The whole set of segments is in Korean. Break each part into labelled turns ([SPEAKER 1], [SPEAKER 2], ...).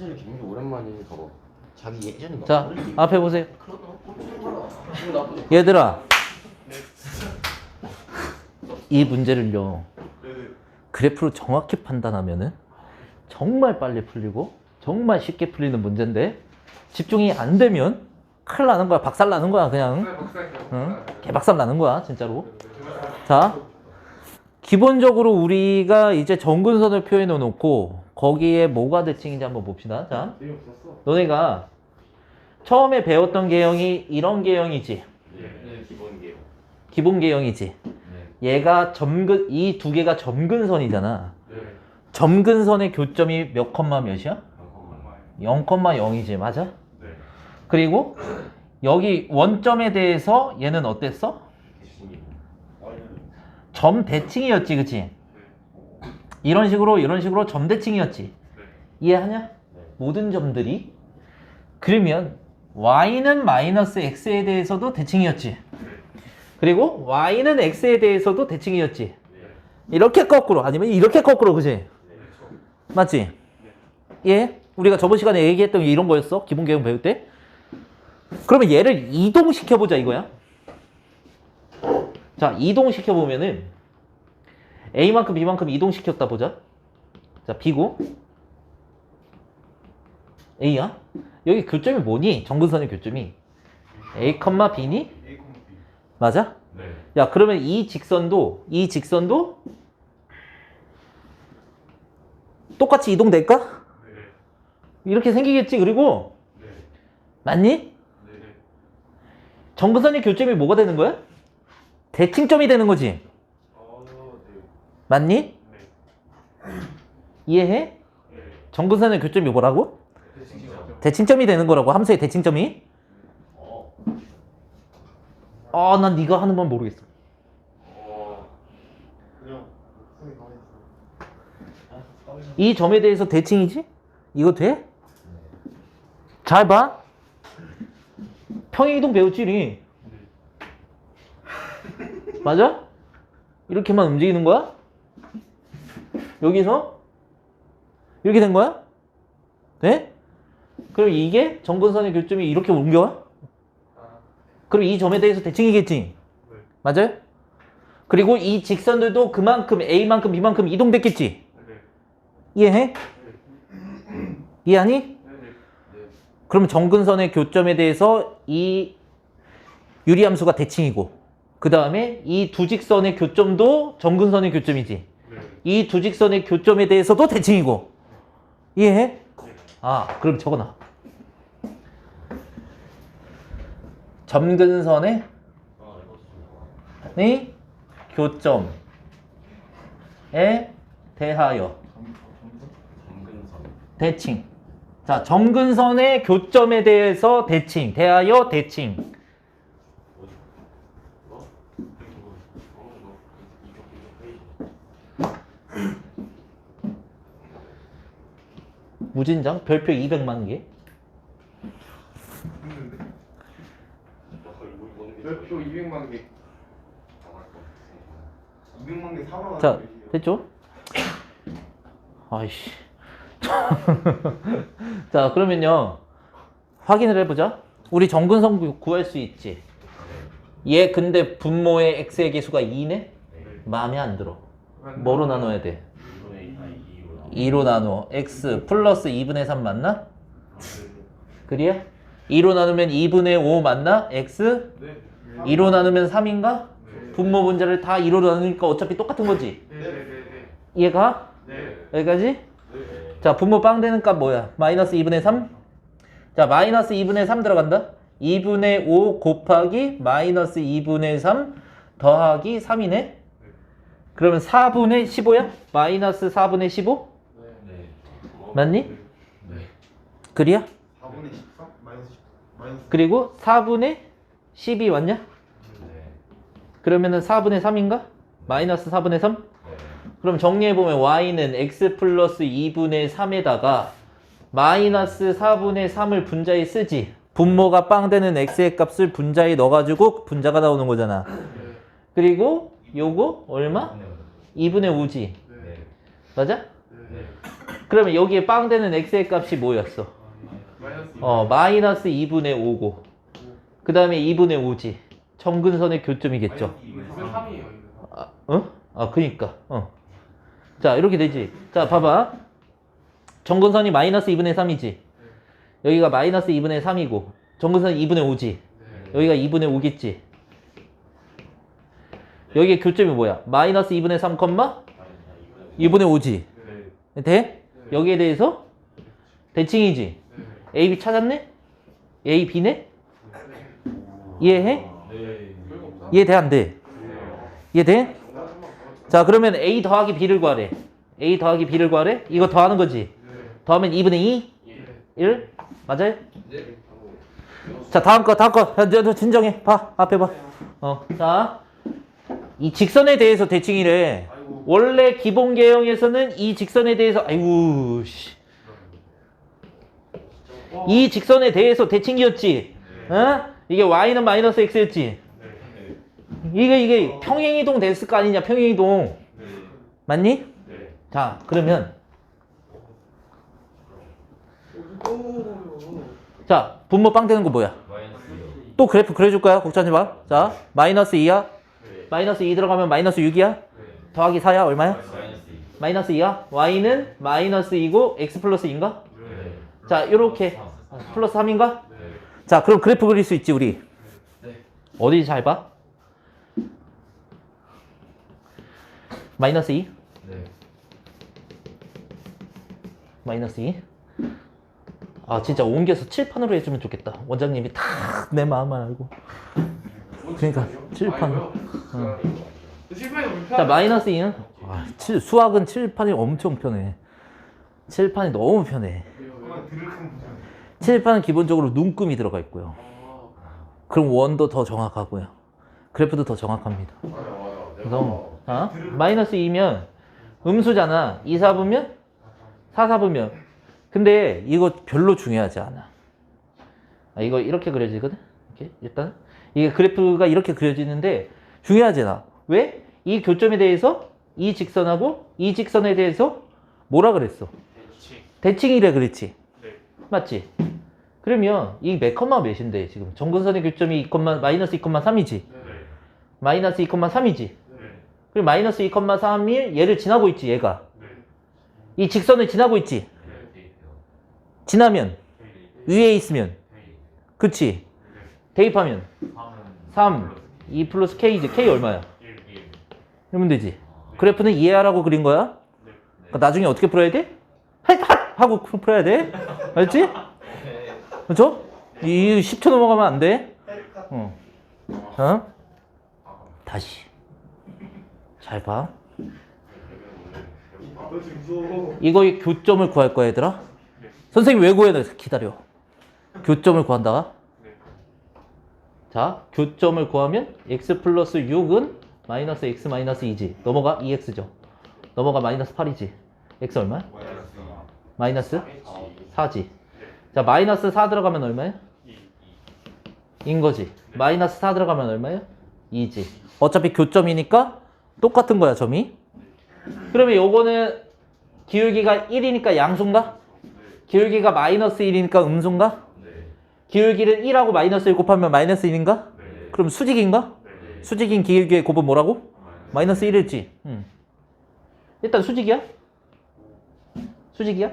[SPEAKER 1] 사실 굉장히 오랜만이니까 뭐 자기 예전에 막
[SPEAKER 2] 자,
[SPEAKER 1] 그런 얘기-
[SPEAKER 2] 앞에 보세요. 얘들아. 이 문제를요. 그래프로 정확히 판단하면은 정말 빨리 풀리고 정말 쉽게 풀리는 문제인데 집중이 안 되면 큰일 나는 거야. 박살 나는 거야, 그냥. 응? 개박살 나는 거야, 진짜로. 자, 기본적으로 우리가 이제 정근선을 표현해 놓고 거기에 뭐가 대칭인지 한번 봅시다. 자, 너네가 처음에 배웠던 개형이 이런 개형이지.
[SPEAKER 1] 네, 기본 개요.
[SPEAKER 2] 기본 개형이지. 얘가 점근 이 두 개가 점근선이잖아. 점근선의 교점이 몇 컴마 몇이야? 0,0이지, 맞아? 그리고 여기 원점에 대해서 얘는 어땠어? 점 대칭이었지, 그치? 이런 식으로 이런 식으로 점 대칭이었지. 이해하냐? 모든 점들이 그러면 y는 마이너스 x에 대해서도 대칭이었지. 그리고 y는 x에 대해서도 대칭이었지. 이렇게 거꾸로 아니면 이렇게 거꾸로 그지? 맞지? 예? 우리가 저번 시간에 얘기했던 게 이런 거였어. 기본 개형 배울 때. 그러면 얘를 이동시켜 보자 이거야. 자, 이동시켜 보면은 a만큼 b만큼 이동시켰다 보자. 자, b고 a야. 여기 교점이 뭐니? 정근선의 교점이 a, b니? 맞아? 야, 그러면 이 직선도 이 직선도 똑같이 이동될까? 이렇게 생기겠지. 그리고 맞니? 정근선의 교점이 뭐가 되는 거야? 대칭점이 되는 거지. 맞니? 이해해? 정근선의 교점이 뭐라고? 대칭점 이 되는 거라고 함수의 대칭점이? 아, 난 네가 하는 건 모르겠어. 이 점에 대해서 대칭이지? 이거 돼? 잘 봐. 평행이동 배웠지, 리 맞아? 이렇게만 움직이는 거야? 여기서? 이렇게 된 거야? 네? 그럼 이게 정근선의 교점이 이렇게 옮겨와? 그럼 이 점에 대해서 대칭이겠지? 맞아요? 그리고 이 직선들도 그만큼 A만큼 B만큼 이동됐겠지? 이해해? 이해하니? 그럼 정근선의 교점에 대해서 이 유리함수가 대칭이고 그 다음에 이 두 직선의 교점도 정근선의 교점이지 이 두 직선의 교점에 대해서도 대칭이고 이해해? 아 그럼 적어놔 점근선의 의 교점에 대하여 대칭. 자, 점근선의 교점에 대해서 대칭. 대하여 대칭. 무진장 별표 200만 개.
[SPEAKER 3] 몇표 200만 개. 200만 개 사러
[SPEAKER 2] 자,
[SPEAKER 3] 가는
[SPEAKER 2] 됐죠? 아이씨. 자, 그러면요. 확인을 해보자. 우리 정근선 구- 구할 수 있지. 얘 근데 분모의 x의 개수가 2네? 마음에 안 들어. 뭐로 나눠야 돼? 2로 나누어. x 플러스 2분의 3 맞나? 그래야? 2로 나누면 2분의 5 맞나? x? 2로 나누면 3인가? 분모 분자를 다 2로 나누니까 어차피 똑같은 거지. 이해가? 여기까지? 자, 분모 빵 되는 값 뭐야? 마이너스 2분의 3? 자, 마이너스 2분의 3 들어간다. 2분의 5 곱하기 마이너스 2분의 3 더하기 3이네. 그러면 4분의 15야? 마이너스 4분의 15? 맞니? 그래야?
[SPEAKER 3] 4분의 13? 마이너스 10. 마이너스
[SPEAKER 2] 그리고 4분의 10이 왔냐? 그러면은 4분의 3인가? 마이너스 4분의 3? 그럼 정리해보면 y는 x 플러스 2분의 3에다가 마이너스 4분의 3을 분자에 쓰지. 분모가 빵 되는 x의 값을 분자에 넣어가지고 분자가 나오는 거잖아. 그리고 요거 얼마? 2분의 5지. 맞아? 그러면 여기에 빵 되는 x의 값이 뭐였어? 어, 마이너스 2분의 5고. 그 다음에 2분의 5지. 정근선의 교점이겠죠.
[SPEAKER 3] 이거 3이에요 이거
[SPEAKER 2] 아, 어? 아, 그니까. 어. 자, 이렇게 되지. 자, 봐봐. 정근선이 마이너스 2분의 3이지. 여기가 마이너스 2분의 3이고. 정근선이 2분의 5지. 여기가 2분의 5겠지. 여기에 교점이 뭐야? 마이너스 2분의 3, 2분의 5지.
[SPEAKER 3] 네
[SPEAKER 2] 돼? 여기에 대해서 대칭이지. A, B 찾았네? A, B네? 이해해? 이해돼, 안 돼? 이해돼? 자, 그러면 A 더하기 B를 구하래. A 더하기 B를 구하래? 이거 더하는 거지. 더하면 2분의 2? 1? 맞아요? 자, 다음 거, 다음 거. 진정해. 봐, 앞에 봐. 어, 자. 이 직선에 대해서 대칭이래. 원래 기본 개형에서는 이 직선에 대해서, 아이고, 씨. 이 직선에 대해서 대칭이었지. 어? 이게 y는 마이너스 x였지. 이게 이게 평행이동 됐을 거 아니냐? 평행이동. 맞니? 자, 그러면 자, 분모 빵 되는 거 뭐야? 또 그래프 그려줄 거야? 걱정하지 마. 자, 마이너스 2야? 마이너스 2 들어가면 마이너스 6이야? 더하기 4야? 얼마야? 마이너스 2야? y는 마이너스 2고 x 플러스 2인가? 자, 요렇게 플러스 3인가? 자, 그럼 그래프 그릴 수 있지, 우리. 어디 잘 봐? 마이너스 2? 마이너스 2? 아, 진짜 옮겨서 칠판으로 해주면 좋겠다. 원장님이 다 내 마음을 알고. 그러니까 칠판.
[SPEAKER 3] 실패는 불편
[SPEAKER 2] 자, 마이너스 2는? 아, 칠- 수학은 칠판이 엄청 편해. 칠판이 너무 편해.
[SPEAKER 3] 그만 들을
[SPEAKER 2] 칠판은 기본적으로 눈금이 들어가 있고요. 그럼 원도 더 정확하고요. 그래프도 더 정확합니다. 그래서 자, 마이너스 2면 음수잖아. 2, 4분면 4, 4분면 근데 이거 별로 중요하지 않아. 아, 이거 이렇게 그려지거든. 이렇게 일단 이게 그래프가 이렇게 그려지는데 중요하지 않아. 왜? 이 교점에 대해서 이 직선하고 이 직선에 대해서 뭐라 그랬어? 대칭 이래 그랬지. 맞지? 그러면 이 몇 컴마 몇인데 지금 정근선의 교점이 2, 마이너스 2,3이지. 마이너스 2,3이지. 그리고 마이너스 2,3이 얘를 지나고 있지 얘가. 이 직선을 지나고 있지. 지나면 위에 있으면 그치? 대입하면 3, 2 플러스 K이지. K 얼마야? 이러면 되지. 그래프는 이해하라고 그린 거야. 그러니까 나중에 어떻게 풀어야 돼? 하고 풀어야 돼. 알지? 그렇죠? 이 10초 넘어가면 안 돼. 어. 어? 다시. 잘 봐. 이거 의 교점을 구할 거야, 얘들아. 선생님 왜 구해야 돼? 기다려. 교점을 구한다. 자, 교점을 구하면 x 플러스 6은 마이너스 x 마이너스 2지. 넘어가 2x죠. 넘어가 마이너스 8이지. x 얼마야? 마이너스 4지. 자, 마이너스 4 들어가면 얼마야? 인 거지. 마이너스 4 들어가면 얼마야? 2지. 어차피 교점이니까 똑같은 거야, 점이. 그러면 요거는 기울기가 1이니까 양수인가? 기울기가 마이너스 1이니까 음수인가? 기울기를 1하고 마이너스 1 곱하면 마이너스 1인가? 그럼 수직인가? 수직인 기울기의 곱은 뭐라고? 마이너스 1일지. 음. 일단 수직이야? 수직이야?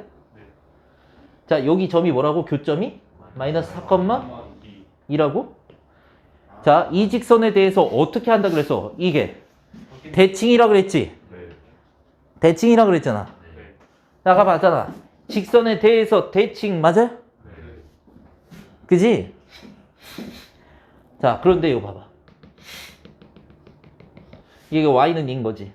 [SPEAKER 2] 자, 여기 점이 뭐라고? 교점이? 마이너스 4,2라고? 자, 이 직선에 대해서 어떻게 한다 그랬어? 이게 대칭이라 그랬지? 대칭이라 그랬잖아. 아까 봤잖아. 직선에 대해서 대칭 맞아요? 그지? 자, 그런데 이거 봐봐. 이게 y는 인 거지.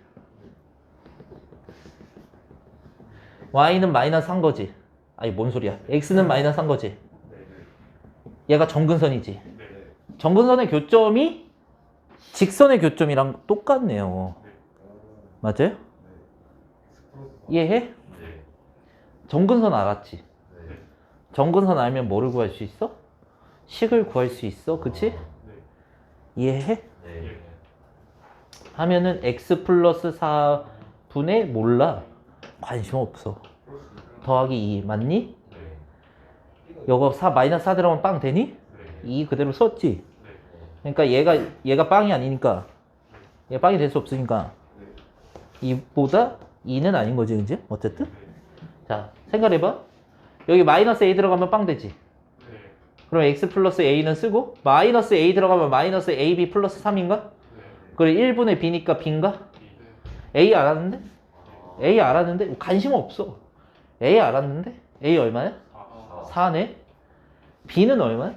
[SPEAKER 2] y는 마이너스 한 거지. 아니, 뭔 소리야. x는 마이너스 한 거지. 얘가 정근선이지. 정근선의 교점이 직선의 교점이랑 똑같네요. 맞아요? 이해해? 정근선 알았지? 정근선 알면 뭐를 구할 수 있어? 식을 구할 수 있어. 그치? 이해해? 하면은 x 플러스 4분의 몰라. 관심 없어. 더하기 2 맞니?
[SPEAKER 1] 네.
[SPEAKER 2] 요거 4 마이너스 4 들어가면 빵 되니?
[SPEAKER 1] 네.
[SPEAKER 2] 2 그대로 썼지? 그러니까 얘가 얘가 빵이 아니니까 얘 빵이 될 수 없으니까
[SPEAKER 1] 네.
[SPEAKER 2] 2보다 2는 아닌 거지 이제 어쨌든 자 생각해봐 여기 마이너스 a 들어가면 빵 되지
[SPEAKER 3] 네.
[SPEAKER 2] 그럼 x 플러스 a는 쓰고 마이너스 a 들어가면 마이너스 ab 플러스 3인가? 그래 1분의 b니까 b인가? a 알았는데? a 알았는데? 관심 없어 a 알았는데? a 얼마야? 4네 b는 얼마야?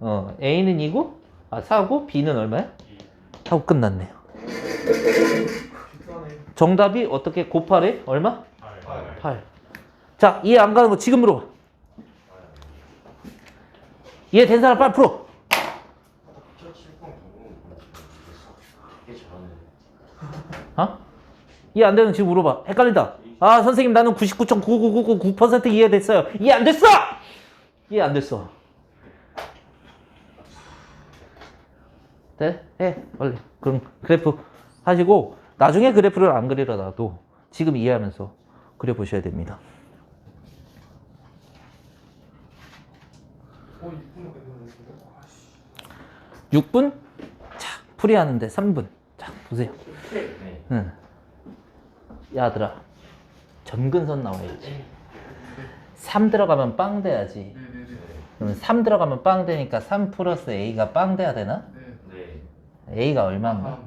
[SPEAKER 2] 어 a는 2고 아 4고 b는 얼마야? 하고 끝났네요. 정답이 어떻게 곱하래? 얼마?
[SPEAKER 3] 아,
[SPEAKER 2] 8. 자, 이해 안 가는 거 지금 물어봐. 이해 된 사람 빨리 풀어.
[SPEAKER 1] 저 칠번 되게 잘하네.
[SPEAKER 2] 어? 이해 안 되는 거 지금 물어봐. 헷갈린다. 아, 선생님 나는 99.99999% 이해됐어요. 이해 안 됐어! 이해 안 됐어. 돼? 해. 빨리. 그럼 그래프 하시고 나중에 그래프를 안 그리더라도 지금 이해하면서 그려보셔야 됩니다.
[SPEAKER 3] 어, 이쁘네, 근데. 아씨.
[SPEAKER 2] 6분? 자, 풀이하는데 3분. 자, 보세요.
[SPEAKER 1] 네.
[SPEAKER 2] 응. 야들아, 전근선 나와야지. 3 들어가면 빵 돼야지. 그러면 3 들어가면 빵 되니까 3 플러스 A가 빵 돼야 되나? A가 얼마인가?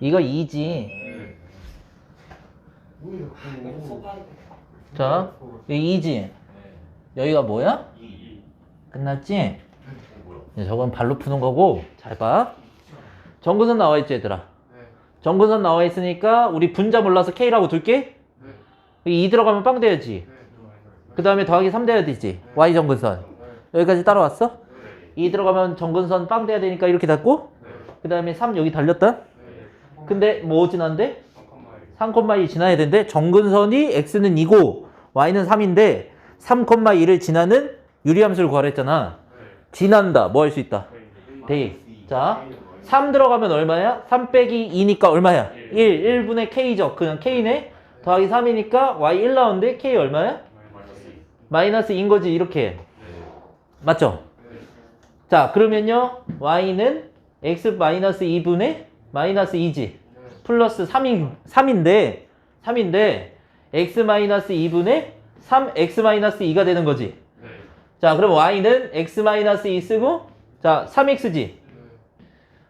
[SPEAKER 2] 이거 2지.
[SPEAKER 3] 뭐예요? 그거.
[SPEAKER 2] 자, 여기 2지. 여기가 뭐야?
[SPEAKER 1] 이, 이.
[SPEAKER 2] 끝났지?
[SPEAKER 1] 어,
[SPEAKER 2] 저건 발로 푸는 거고, 잘 봐. 전근선 나와 있지, 얘들아.
[SPEAKER 3] 네.
[SPEAKER 2] 전근선 나와 있으니까 우리 분자 몰라서 K라고 둘게.
[SPEAKER 3] 네.
[SPEAKER 2] 여기 2 들어가면 빵 돼야지.
[SPEAKER 3] 네.
[SPEAKER 2] 그 다음에 더하기 3 돼야 되지. Y 전근선. 여기까지 따라왔어?
[SPEAKER 3] 네.
[SPEAKER 2] 2 들어가면 전근선 빵 돼야 되니까 이렇게 닫고 그 다음에 3 여기 달렸다.
[SPEAKER 3] 네.
[SPEAKER 2] 근데 뭐 지난데?
[SPEAKER 3] 잠깐만.
[SPEAKER 2] 3,2 지나야 되는데 정근선이 x는 2고 y는 3인데 3,2를 지나는 유리함수를 구하랬잖아. 지난다. 뭐 할 수 있다? 대. 자, 3 들어가면 얼마야? 3 빼기 2니까 얼마야? 1. 1분의 k죠. 그냥 k네. 더하기 3이니까 y 1 나오는데 k 얼마야?
[SPEAKER 1] 마이너스 이.
[SPEAKER 2] 마이너스 인 거지 이렇게.
[SPEAKER 1] 네.
[SPEAKER 2] 맞죠? 자, 그러면요. y는 x 마이너스 2분의 마이너스 2지. 플러스 3인, 3인데, 3인데, x 마이너스 2분의 3x 마이너스 2가 되는 거지.
[SPEAKER 3] 네.
[SPEAKER 2] 자, 그럼 y는 x 마이너스 2 쓰고, 자, 3x지.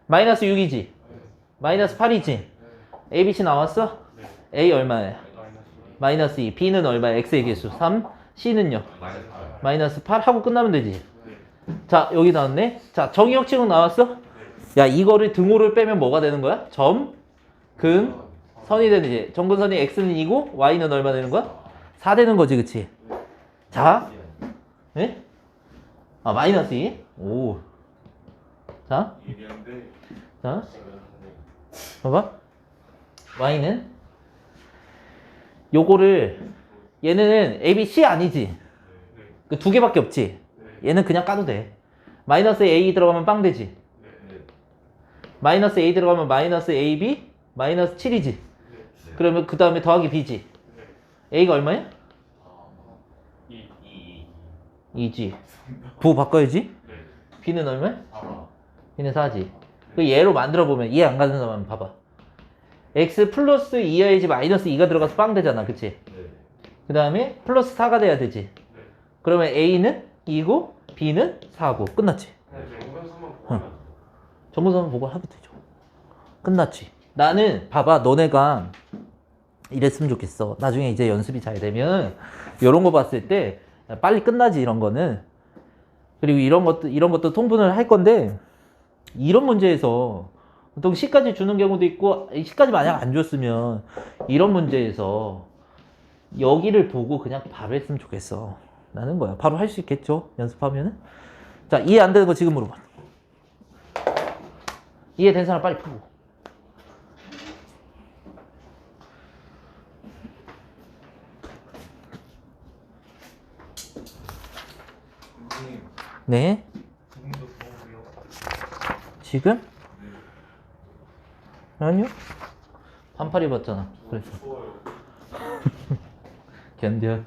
[SPEAKER 2] 마이너스 6이지. 마이너스 8이지. abc 나왔어? a 얼마야? 마이너스 2. b는 얼마야? x의 개수 3. c는요?
[SPEAKER 1] 마이너스 팔.
[SPEAKER 2] 마이너스 8 하고 끝나면 되지. 자, 여기 나왔네. 자, 정의역칙은 나왔어? 야, 이거를 등호를 빼면 뭐가 되는 거야? 점, 근, 선이 되는 지 정근선이 x는 2고 y는 얼마 되는 거야? 4 되는 거지, 그치? 자, 예? 아, 마이너스 2. 오. 자. 자, 봐봐. y는 요거를 얘는 a, b, c 아니지? 그 두 개밖에 없지? 얘는 그냥 까도 돼. 마이너스 a 들어가면 빵 되지?
[SPEAKER 1] 네.
[SPEAKER 2] 마이너스 a 들어가면 마이너스 ab 마이너스 7이지? 그러면 그 다음에 더하기 b지? a가 얼마야?
[SPEAKER 1] 이, 이, 이.
[SPEAKER 2] 2지. 부호 바꿔야지?
[SPEAKER 1] 네.
[SPEAKER 2] b는 얼마야?
[SPEAKER 1] 아.
[SPEAKER 2] b는 4지. 그 얘로 만들어 보면 이해 안 가는 사람 봐봐. x 플러스 2여야지 마이너스 2가 들어가서 빵 되잖아. 그치?
[SPEAKER 1] 네.
[SPEAKER 2] 그 다음에 플러스 4가 돼야 되지. 그러면 a는 2고 b는 4고 끝났지. 정근선 보고 하면 되죠. 끝났지. 나는 봐봐 너네가 이랬으면 좋겠어. 나중에 이제 연습이 잘 되면 이런 거 봤을 때 빨리 끝나지 이런 거는 그리고 이런 것도 이런 것도 통분을 할 건데 이런 문제에서 보통 C까지 주는 경우도 있고 C까지 만약 안 줬으면 이런 문제에서 여기를 보고 그냥 바로 했으면 좋겠어. 라는 거야. 바로 할 수 있겠죠? 연습하면은. 자, 이해 안 되는 거 지금 물어봐. 이해된 사람 빨리 풀고. 네. 지금? 아니요. 반팔 입었잖아. 그래서. 견뎌.